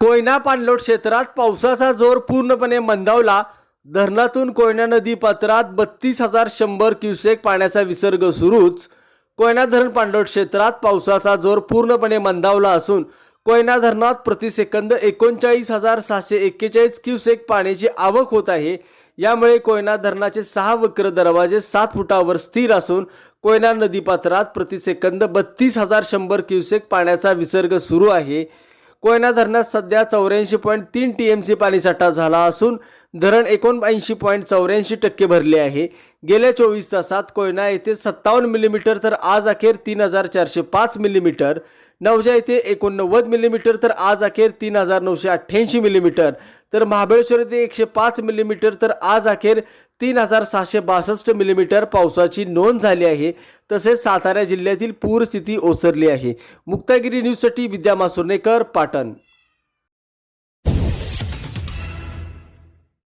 कोयना पाणलोट क्षेत्रात पावसाचा जोर पूर्णपणे मंदावला. धरणातून कोयना नदी पात्रात बत्तीस हजार शंभर क्युसेक पाण्याचा विसर्ग सुरूच. कोयना धरण पाणलोट क्षेत्रात पावसाचा जोर पूर्णपणे मंदावला असून कोयना धरणात प्रतिसेकंद एकोणचाळीस हजार सहाशे एक्केचाळीस क्युसेक पाण्याची आवक होत आहे. यामुळे कोयना धरणाचे सहा वक्र दरवाजे सात फुटावर स्थिर असून कोयना नदीपात्रात प्रतिसेकंद बत्तीस हजार शंभर क्युसेक पाण्याचा विसर्ग सुरू आहे. कोयना धरणात सध्या चौऱ्याऐंशी पॉईंट तीन टी एम सी पाणीसाठा झाला असून धरण एकोणऐंशी पॉईंट चौऱ्याऐंशी टक्के भरले आहे. गेल्या चोवीस तासात कोयना येथे सत्तावन्न मिलीमीटर तर आज अखेर तीन हजार चारशे पाच मिलीमीटर नवजा येथे एकोणनव्वद मिलीमीटर तर आज अखेर तीन हजार नऊशे अठ्ठ्याऐंशी मिलीमीटर तर महाबळेश्वर येथे एकशे पाच मिलीमीटर तर आज अखेर तीन हजार सहाशे बासष्ट मिलीमीटर पावसाची नोंद झाली आहे. तसेच सातारा जिल्ह्यातील पूरस्थिती ओसरली आहे. मुक्तागिरी न्यूजसाठी विद्या मासुर्नेकर पाटण.